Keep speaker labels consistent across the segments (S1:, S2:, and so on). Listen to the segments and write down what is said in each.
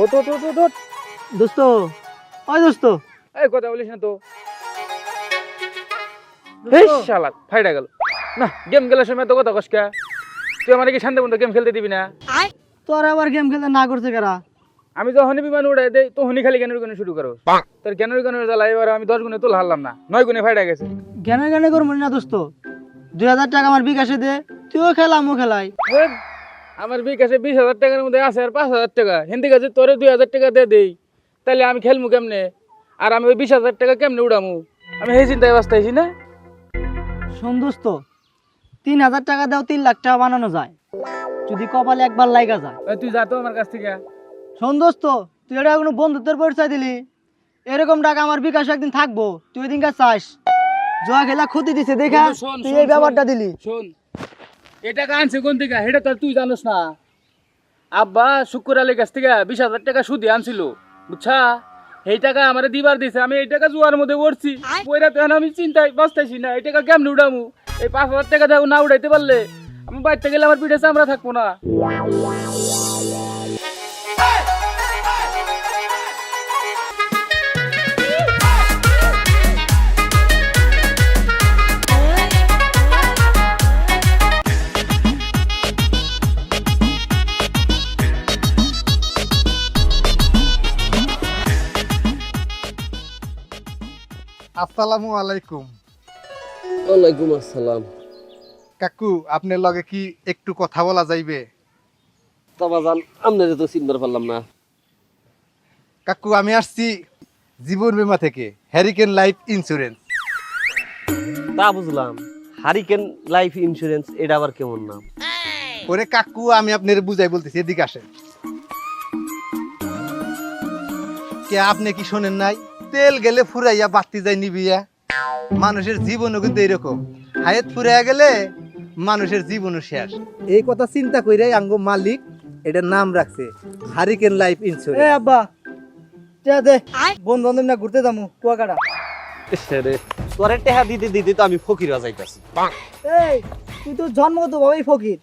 S1: ও তো তো তো তো
S2: দোস্ত ওই দোস্ত।
S1: এই কথা বলিস না তো। এই শালা ফাইডা গেল। না গেম খেলার সময় তো কথা কসকা তুই আমার কি শান্তি মতো গেম খেলতে দিবি না?
S2: তোর আবার গেম খেলতে না করছে কারা?
S1: আমি যখনই বিমান উড়াই দেই তখনই খালি জ্ঞানের গুণে শুরু করো। তোর জ্ঞানের গুণের জ্বালা এবার আমি দশ গুণে তোলা হারলাম না। নয় গুণে ফাইডা গেছে।
S2: জ্ঞানে জ্ঞানে করব না দোস্ত। দুই হাজার টাকা আমার বিকাশে দে তুইও খেলা আমিও খেলাই।
S1: আমার বিকাশে বিশ হাজার টাকার মধ্যে আছে আর পাঁচ হাজার টাকা। হিন্দি কাছে তোরে দুই হাজার টাকা দিয়ে দেই। তাহলে আমি খেলমু কেমনে? আর আমি ওই বিশ হাজার টাকা কেমনে উড়ামু? আমি সেই চিন্তায় বাঁচতেছি না?
S2: দোস্ত তিন হাজার টাকা দাও তিন লাখ টাকা বানানো যায়। যদি কপালে একবার লাইগা যায়।
S1: তুই যা তো আমার কাছ থেকে।
S2: দোস্ত তুই এটা কোনো বন্ধুত্বের পরিচয় দিলি? এরকম টাকা আমার বিকাশ একদিন থাকব। তুই ওই দিনকার চাস। জয়া খেলা ক্ষতি দিছে দেখা।
S1: শোন,
S2: তুই এই ব্যাপারটা দিলি।
S1: শোন এটা আনছে কোন থেকে সেটা তো তুই জানিস না। আব্বা, শুক্র আলীর কাছ থেকে বিশ হাজার টাকা সুদে আনছিল, বুঝছা? এই টাকা আমার দিবার দিছে, আমি এই টাকা জুয়ার মধ্যে উঠছি পয়রা তো আমি চিন্তায় বাঁচতেছি না, এই টাকা কেমনে উড়ামু? এই পাঁচ হাজার টাকা না উড়াইতে পারলে, আমি বাড়িতে গেলে আমার পিঠে চামড়া থাকব না।
S3: আসসালামু আলাইকুম।
S4: ওয়ালাইকুম আসসালাম।
S3: কাকু আপনার লগে কি একটু কথা বলা যাইবে?
S4: তাবাজান আপনাদের তো চিনবার পারলাম না।
S3: কাকু আমি আসছি জীবন বীমা থেকে হ্যারিকেন লাইফ ইন্স্যুরেন্স
S4: তা বুঝলাম হারিকেন লাইফ ইন্স্যুরেন্স এটা আবার কেমন নাম?
S3: ওরে কাকু আমি আপনার বুঝাই বলতেছি এদিকে আসেন। কে আপনি কি শোনেন নাই? তেল গেলে ফুরাইয়া বাতি যায় নিবিয়া মানুষের জীবনও কিন্তু এরকম হায়াত ফুরাইয়া গেলে মানুষের জীবনও শেষ। এই কথা চিন্তা কইরে আঙ্গ মালিক এটার নাম রাখছে হারিকেন লাইফ ইন্স্যুরেন্স
S2: আব্বা দে বন্ধু বান্ধব না ঘুরতে যাব কুয়াকাটা
S4: তোরে টেহা দিতে দিতে তো আমি ফকির যাইতাছি।
S2: এই তুই তো জন্মগত ভাবেই ফকির।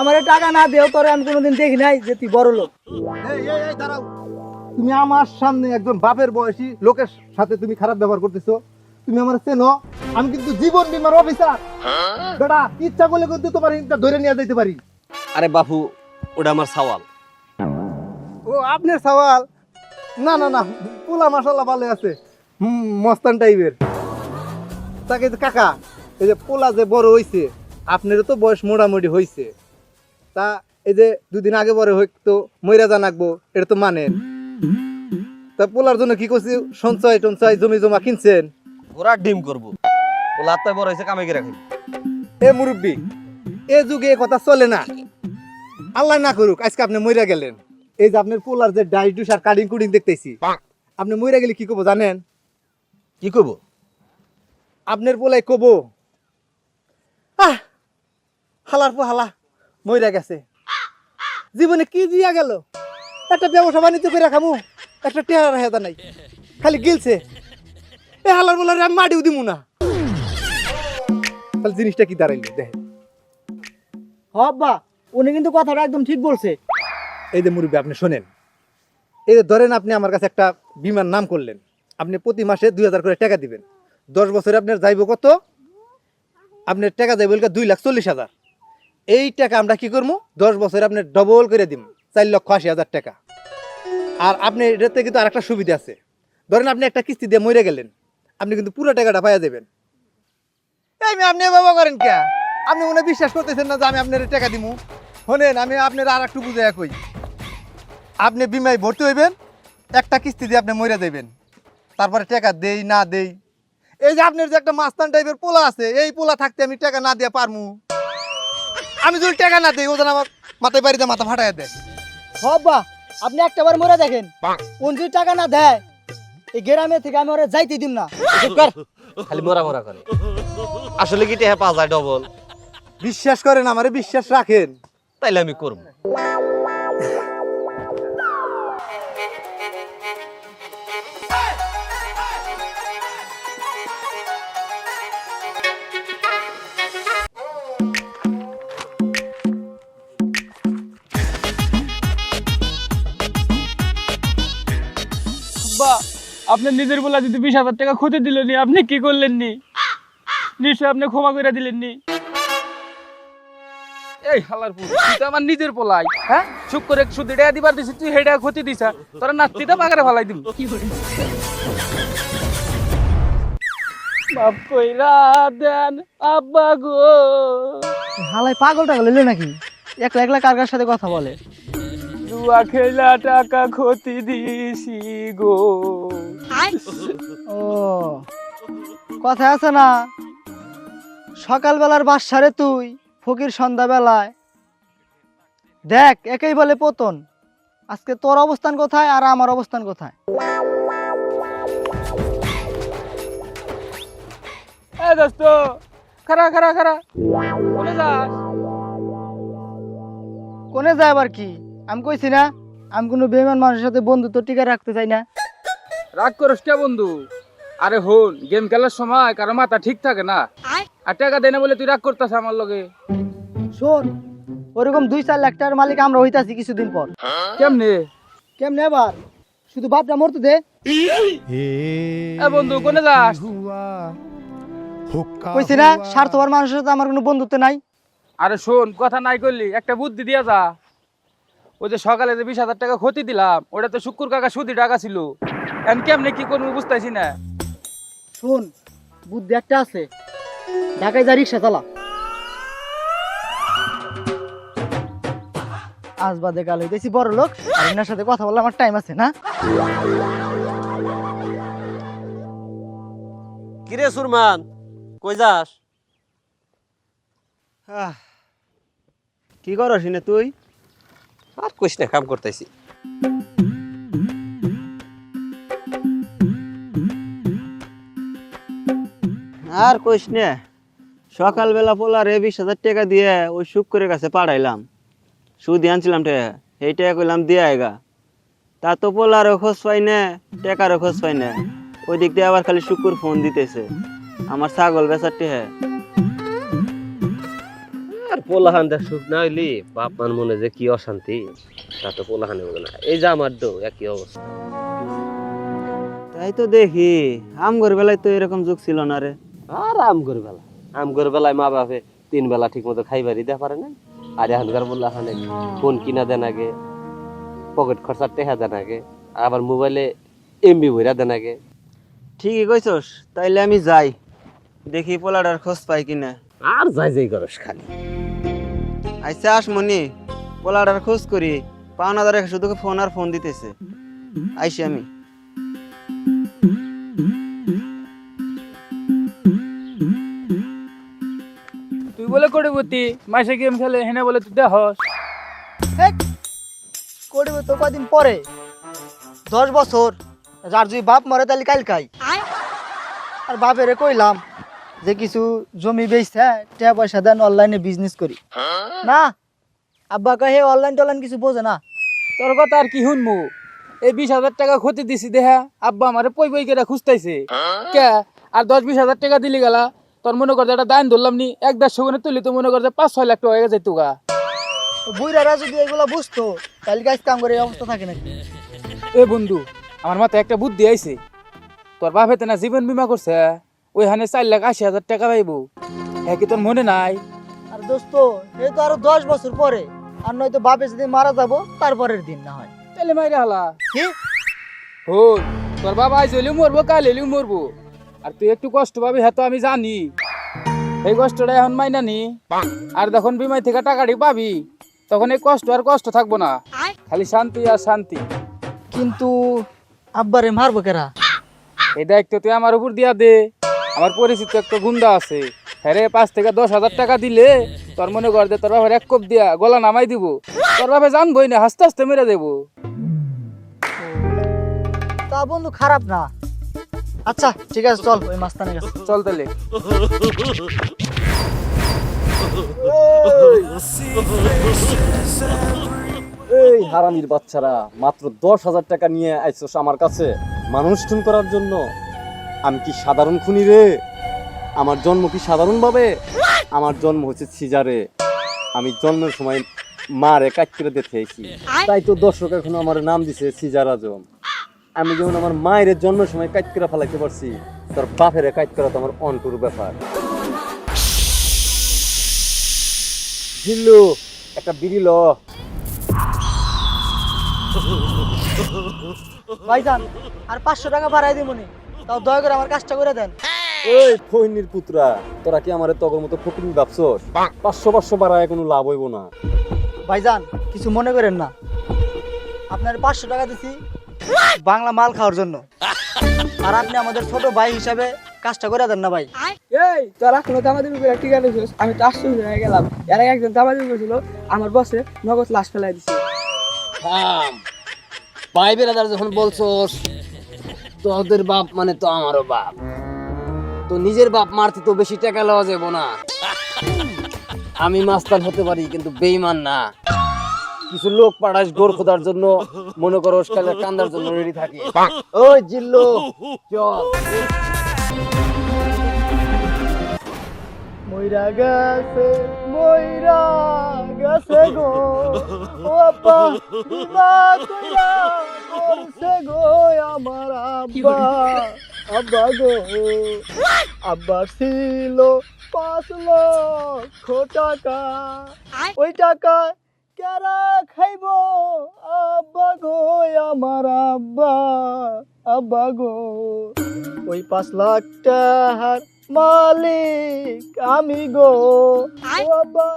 S2: আমার টাকা না দেও তোরে আমি কোনোদিন দেখি নাই যে তুই বড় লোক।
S3: এই, এই, এই, দাঁড়াও। তুমি আমার সামনে একজন বাপের বয়সী লোকের সাথে তুমি খারাপ ব্যবহার করতেছো। তুমি আমার চেনো। আমি কিন্তু জীবন বীমার অফিসার। বেটা ইচ্ছা করলে কিন্তু তোমার ইনটা ধরে নিয়ে যাইতে পারি।
S4: আরে বাপু ওটা আমার সওয়াল।
S3: ও আপনার সওয়াল? না না না পোলা মাসাল্লাহ ভালো আছে। মস্তান টাইপের। তাকে যে কাকা এই যে পোলা যে বড় হইছে আপনারও তো বয়স মোটামুটি হইছে। তা এই যে দুদিন আগে বড় হইতো মইরা জানাকবো এটা তো মানেন। তা পোলার জন্য কি করছি? সঞ্চয় টঞ্চয় জমি জমা কিনছেন?
S4: ওরা ডিম করব। ও লাত্তায় বড় হয়েছে করে রাখি
S3: এ মুরব্বী এ যুগে এ কথা চলে না। আল্লাহ না করুক আজকে আপনি মইরা গেলেন। এই যে আপনার পোলার যে ডাই ডুস আর কাটিং কুডিং দেখতেছি আপনি মইরা গেলে কি করব জানেন?
S4: কি করব?
S3: আপনার পোলাই কব আহ হালার পো হালা মইরা গেছে। জীবনে কি দিয়া গেল? একটা ব্যবসা বাণিজ্য করে খামু একটা টেহার হেদা নাই খালি গিলছে। এ হালার বলার আমি মাটিও দিমু না। তাহলে জিনিসটা কি দাঁড়াইলো দেখে
S2: হ আব্বা উনি কিন্তু কথাটা একদম ঠিক বলছে।
S3: এই যে মুরব্বী আপনি শোনেন। এই যে ধরেন আপনি আমার কাছে একটা বিমার নাম করলেন। আপনি প্রতি মাসে দুই হাজার করে টাকা দিবেন। দশ বছরে আপনার যাইব কত? আপনার টাকা যাইব দুই লাখ চল্লিশ হাজার। এই টাকা আমরা কি করব দশ বছরে আপনার ডবল করে দিব চার লক্ষ আশি হাজার টাকা। আর আপনি এটাতে কিন্তু আরেকটা সুবিধা আছে। ধরেন আপনি একটা কিস্তি দিয়ে মরে গেলেন আপনি কিন্তু পুরো টাকাটা পাইয়া দেবেন মেয়ে, আপনি বাবা করেন কে? আপনি মনে বিশ্বাস করতেছেন না যে আমি আপনার টাকা দিব শোনেন আমি আপনার আর একটু বুঝে কই। আপনি বিমায় ভর্তি হইবেন একটা কিস্তি দিয়ে আপনি মরে দেবেন তারপরে টাকা দেই না দেই। এই যে আপনার যে একটা মাস্তান টাইপের পোলা আছে এই পোলা থাকতে আমি টাকা না দিয়ে পারমু? আমি যদি টাকা না দিই ওজন আমার মাথায় বাড়িতে মাথা ফাটাই দেয়।
S2: হ আব্বা আপনি একটাবার মরে দেখেন। যদি টাকা না দেয় এই গ্রামে থেকে আমি ওরা যাইতে দিম না।
S4: খালি মরা মরা করে। আসলে কি টেহা পাওয়া যায় ডবল
S3: বিশ্বাস করেন আমারে বিশ্বাস রাখেন।
S4: তাইলে আমি করব।
S1: আপনার নিজের বলা যদি বিশ হাজার টাকা ক্ষতি দিলেন নি আপনি কি করলেন নি? নিশ্চয় আপনি ক্ষমা করে দিলেন নি। এই হালার পুরো তুই তো আমার নিজের পোলাই হ্যাঁ? চুপ করে শুধু এটা দিবার দিছিস তুই হেডা ক্ষতি দিছ। তোরা নাতিটা বাগারে ফালাই দিবি। বাপ কইরা দেন আব্বা গো।
S2: হালাই পাগল টাগল হইল নাকি? একলা একলা কার কার সাথে কথা বলে?
S1: জুয়া খেলা টাকা ক্ষতি দিছি গো।
S2: ও কথা আছে না। সকালবেলার বাসারে তুই ফকির সন্ধ্যাবেলায়। দেখ একেই বলে পতন। আজকে তোর অবস্থান কোথায় আর আমার অবস্থান কোথায়?
S1: এ দোস্ত খারা খারা খারা কোনে যাস?
S2: কোনে যায় আবার কি? আমি কইছি না আমি কোনো বেমান মানুষের সাথে বন্ধুত্ব টিকা রাখতে চাই না।
S1: রাগ করিস কে বন্ধু? আরে হন গেম খেলার সময় কারও মাথা ঠিক থাকে না। আর টাকা দেয় না বলে তুই রাগ করতেছ আমার লগে।
S2: শোন ওরকম দুই চার লাখ টাকার মালিক আমরা হইতাছি কিছুদিন পর।
S1: কেমনে?
S2: কেমনে আবার? শুধু বাপটা মরতে দে।
S1: এ বন্ধু কোনে যাস?
S2: কইছি না স্বার্থপর মানুষের সাথে আমার কোনো বন্ধুত্ব নাই?
S1: আরে শোন কথা নাই করলি একটা বুদ্ধি দিয়া যা। ওই যে সকালে যে বিশ হাজার টাকা ক্ষতি দিলাম ওটা তো শুকুর কাকা সুদি টাকা ছিল। এখন কেমনে কি করব বুঝতেছি না।
S2: শোন বুদ্ধি একটা আছে। ঢাকায় যা রিক্সা চালা। আজ বাদে কাল হইতেছি বড় লোক আর এনার সাথে কথা বললে আমার টাইম আছে না?
S4: কিরে সুরমান কই যাস?
S2: কি করস নে তুই?
S4: আর কইস না কাম করতেছি।
S5: আর কইস নে সকালবেলা পোলা রে বিশ হাজার টাকা দিয়ে ওই শুক্রের কাছে পাঠাইলাম। সুদ আনছিলাম টাকা এই টাকা কইলাম দিয়ে আয়গা তা তো পোলারও খোঁজ পাই না টাকারও খোঁজ পাই না। ওই দিক দিয়ে আবার খালি শুকুর ফোন দিতেছে আমার ছাগল বেচার টেহা
S4: আর পোলাহান দেখ সুখ না হইলি বাপ মান মনে যে কি অশান্তি তা তো পোলাহানে না। এই যে আমার দো একই অবস্থা।
S5: তাই তো দেখি আমগর বেলায় তো এরকম যুগ ছিল না রে।
S4: আর আম করে বেলা। আম করে বেলায় মা বাপে তিন বেলা ঠিক মতো খাইবারই দিতে পারে না। আর এখনকার বললা হানে ফোন কিনা দেন আগে পকেট খরচার টেহা দেন আগে আবার মোবাইলে এমবি ভরা দেন আগে।
S5: ঠিকই কইছস তাইলে আমি যাই। দেখি পোলাটার খোঁজ পাই কিনা।
S4: আর যাই যাই করস খালি।
S5: আইসা আসমনি পোলাটার খোঁজ করি। পাওনা দারে শুধু ফোন আর ফোন দিতেছে। আইসি আমি।
S1: বলে কোটিপতি মাসে গেম খেলে হেনে বলে তুই দেহস।
S2: তো কদিন পরে। দশ বছর যার যদি বাপ মরে তাহলে কাল খাই। আর বাপেরে কইলাম যে কিছু জমি বেচছে টাকা পয়সা দেন অনলাইনে বিজনেস করি। না আব্বা কহে অনলাইন টনলাইন কিছু বোঝে না।
S1: তোর কথা আর কি শুনমু? এই বিশ হাজার টাকা ক্ষতি দিছি দেহা আব্বা আমারে পই পই করে খুঁজতাইছে। কে? আর দশ বিশ হাজার টাকা দিলি গেলা তোর মনে কর যে একটা দান ধরলাম নি এক দেড়শো গুণে তুলি তো মনে কর যে পাঁচ ছয় লাখ টাকা হয়ে যাইতো গা
S2: বুড়ারা যদি এগুলো বুঝতো তাহলে গাছ কাম করে এই অবস্থা থাকে নাকি?
S1: এ বন্ধু আমার মাথায় একটা বুদ্ধি আইছে। তোর বাপ হেতে না জীবন বীমা করছে ওই হানে চার লাখ আশি হাজার টাকা পাইবো। হ্যাঁ কি তোর মনে নাই?
S2: আর দোস্ত এই তো আরও দশ বছর পরে আর নয়তো বাপে যদি মারা যাব তারপরের দিন না হয়।
S1: তাহলে মাইরে হালা।
S2: কি?
S1: হই তোর বাবা আজ হইলেও মরবো কাল হইলেও মরবো। আর তুই একটু কষ্ট পাবি হ্যাঁ তো আমি জানি। এই কষ্টটা এখন মাইনা নি। আর যখন বিমাই থেকে টাকাটি পাবি তখন এই কষ্ট আর কষ্ট থাকব না। খালি শান্তি আর শান্তি।
S2: কিন্তু আব্বারে মারবো কেরা?
S1: এই দায়িত্ব তুই আমার উপর দিয়া দে। আমার পরিচিত একটা গুন্ডা আছে। হ্যাঁ পাঁচ থেকে দশ হাজার টাকা দিলে তোর মনে কর যে তোর বাবার এক কোপ দিয়া গলা নামাই দিব। তোর বাবা জানবই না হাসতে হাসতে মেরে দেবো।
S2: তা বন্ধু খারাপ না। আচ্ছা ঠিক আছে চল। ওই মাস্তানের কাছে।
S1: চল তাহলে।
S6: এই হারামির বাচ্চারা মাত্র দশ হাজার টাকা নিয়ে আইসোস আমার কাছে। মানুষ খুন করার জন্য। আমি কি সাধারণ খুনি রে? আমার জন্ম কি সাধারণভাবে? আমার জন্ম হচ্ছে সিজারে। আমি জন্মের সময় মারে কাট করে দেখে তাই তো দর্শক এখন আমার নাম দিছে সিজার আজম। আমি যেমন আমার মায়ের জন্ম সময় কাজ করে ফেলাইতে পারছি তোর বাপের কাজ করা তো আমার অন্টুর ব্যাপার। জিল্লু একটা বিড়ি ল।
S2: ভাইজান আর পাঁচশো টাকা বাড়াই দিবনি তাও দয়া করে আমার কাজটা করে দেন।
S6: এই ফৈনির পুত্রা তোরা কি আমার তগর মতো ফকিং ভাবছস? পাঁচশো পাঁচশো বাড়ায় কোনো লাভ হইব না।
S2: ভাইজান কিছু মনে করেন না। আপনার পাঁচশো টাকা দিছি বাংলা মাল খাওয়ার জন্য। আর আপনি আমাদের ছোট ভাই হিসাবে কাজটা করে দেন না ভাই।
S7: এই তোরা কোনো তামা দিবি করে টিকা দিছিস আমি তো আশ্চর্য হয়ে গেলাম। এর আগে একজন তামা দিবি করেছিল আমার বসে নগদ লাশ ফেলাই দিছে।
S4: ভাই বেরাদার যখন বলছোস তোদের বাপ মানে তো আমারও বাপ। তো নিজের বাপ মারতে তো বেশি টাকা লওয়া যাব না। আমি মাস্তান হতে পারি কিন্তু বেইমান না। কিছু লোক পাড়াস গোর খোদার জন্য, মনে করো কালে কান্দার জন্য রেডি থাকি। ওই জিল্লো, চল।
S2: মইরা গেছে মইরা গেছে গো। ও আপা বিমা কইরা করছে গো, আমার আব্বা আব্বা গো। আব্বা ছিল পাঁচ লক্ষ টাকা। ওই টাকা কেরা খাইব? আব্বা গো আমার আব্বা আব্বা গো। ওই পাঁচ লাখ টাকার মালিক আমি গো। আব্বা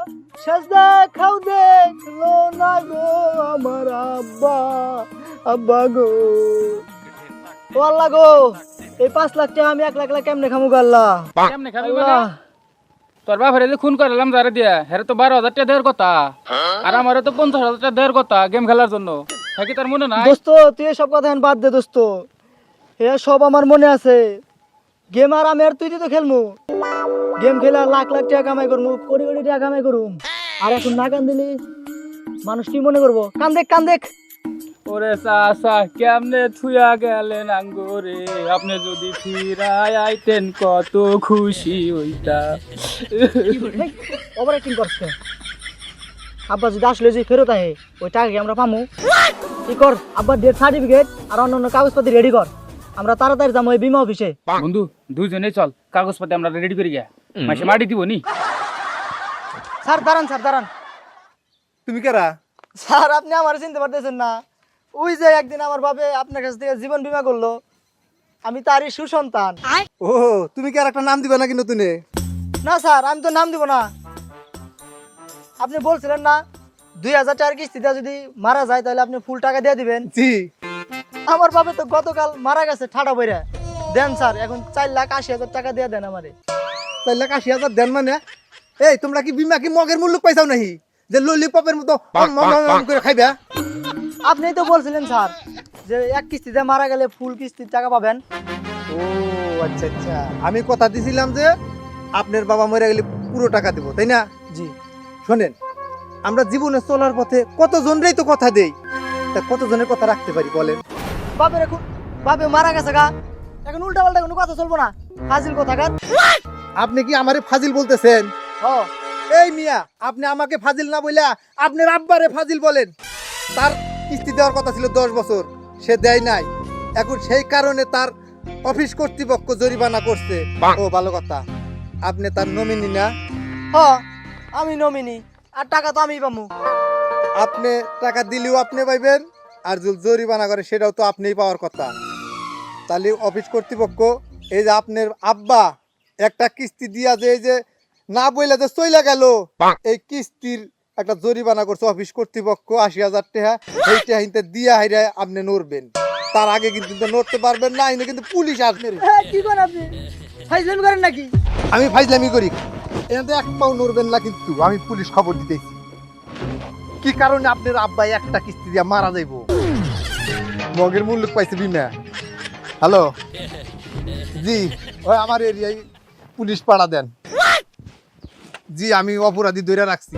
S2: সাজদা খাও দেখল না গো আমার আব্বা আব্বা গো। ও আল্লাহ গো এই পাঁচ লাখ টাকা আমি এক লাখ লাখ কেমনে খামু গো আল্লাহ?
S1: কেমনে খাবি
S2: আল্লাহ।
S1: তোর বাপের যে খুন করলাম দিয়া। হেরে তো বারো হাজার টাকা দেওয়ার কথা। আর আমার তো পঞ্চাশ হাজার টাকা দেওয়ার কথা গেম খেলার জন্য। থাকি তার মনে
S2: দোস্ত, তুই এসব কথা বাদ দে দোস্ত। এ সব আমার মনে আছে। গেম আর আমি আর তুই তো খেলমু। গেম খেলে লাখ লাখ টাকা কামাই করমু, কোটি কোটি টাকা কামাই করুম। আর এখন না কান দিলি মানুষ কি মনে করব? কান দেখ কান দেখ।
S1: ওরে চাচা কেমনে থুয়া গেলেন আঙ্গুরে? আপনি যদি ফিরায় আইতেন কত খুশি ওইটা
S2: ওভার অ্যাক্টিং করছে। আব্বা যদি আসলে যে ফেরত আহে ওই টাকা কি আমরা পামু? কি কর? আব্বার ডেথ সার্টিফিকেট আর অন্যান্য কাগজপাতি রেডি কর। আমরা তাড়াতাড়ি যাব ওই বিমা অফিসে।
S1: বন্ধু দুইজনে চল কাগজপাতি আমরা রেডি করে গিয়া। মাসে মাটি দিব নি?
S2: স্যার দাঁড়ান স্যার দাঁড়ান।
S3: তুমি কেরা?
S2: স্যার আপনি আমার চিনতে পারতেছেন না। ওই যে একদিন আমার বাপে আপনার কাছ থেকে জীবন বীমা করল। আমি তারই সুসন্তান।
S3: ও তুমি কি আর একটা নাম দিবে নাকি নতুনে?
S2: না স্যার আমি তো নাম দিব না। আপনি বলছিলেন না দুই হাজার টাকার কিস্তিতে যদি মারা যায় তাহলে আপনি ফুল টাকা দিয়ে দিবেন।
S3: জি।
S2: আমার বাপে তো গতকাল মারা গেছে ঠাটা বইরা দেন স্যার এখন চার লাখ আশি হাজার টাকা দিয়ে দেন আমারে।
S3: চার লাখ আশি হাজার দেন মানে? এই তোমরা কি বিমা কি মগের মূল্য পাইছাও নাহি? যে ললিপপের মতো করে খাইবা?
S2: আপনি তো বলছিলেন স্যার যে এক কিস্তিতে মারা গেলে ফুল কিস্তির টাকা পাবেন।
S3: ও আচ্ছা আচ্ছা। আমি কথা দিছিলাম যে আপনার বাবা মরে গেলে পুরো টাকা দিব তাই না?
S2: জি।
S3: শোনেন আমরা জীবনে চলার পথে কতজনরাই তো কথা দেই তা কতজনের কথা রাখতে পারি বলেন?
S2: বাপের এখন বাপে মারা গেছে গা। এখন উল্টা পাল্টা কোনো কথা চলবো না। ফাজিল কোথাকার?
S3: আপনি কি আমারে ফাজিল বলতেছেন?
S2: ও
S3: এই মিয়া আপনি আমাকে ফাজিল না বইলা আপনার আব্বারে ফাজিল বলেন। তার কিস্তি দেওয়ার কথা ছিল দশ বছর সে দেয় নাই। এখন সেই কারণে তার অফিস কর্তৃপক্ষ জরিমানা করছে। ও ভালো কথা। আপনি তার নমিনি না?
S2: হ আমি নমিনি। আর টাকা তো আমি পামু।
S3: আপনি টাকা দিলেও আপনি পাইবেন আর যদি জরিমানা করে সেটাও তো আপনিই পাওয়ার কথা। তাহলে অফিস কর্তৃপক্ষ এই যে আপনার আব্বা একটা কিস্তি দিয়া যে এই যে না বইলে যে চইলা গেল এই কিস্তির একটা জরিমানা করছে অফিস কর্তৃপক্ষ আশি হাজার টাকা। এই টাকা হিনতে দিয়া হাইরে আপনি নড়বেন। তার আগে কিন্তু নড়তে পারবেন না এনে কিন্তু পুলিশ আসবে
S2: হ্যাঁ, কি করেন আপনি? ফাইজলামি করেন নাকি?
S3: আমি ফাইজলামি করি। থেকে এক পাও নড়বেন না কিন্তু আমি পুলিশ খবর দিতেছি। কি কারণে আপনার আব্বাই একটা কিস্তি দিয়া মারা যাইব? মগের মূল্য পাইছে বিমা। হ্যালো? জি ওই আমার এরিয়ায় পুলিশ পাড়া দেন। জি আমি অপরাধী ধরে রাখছি।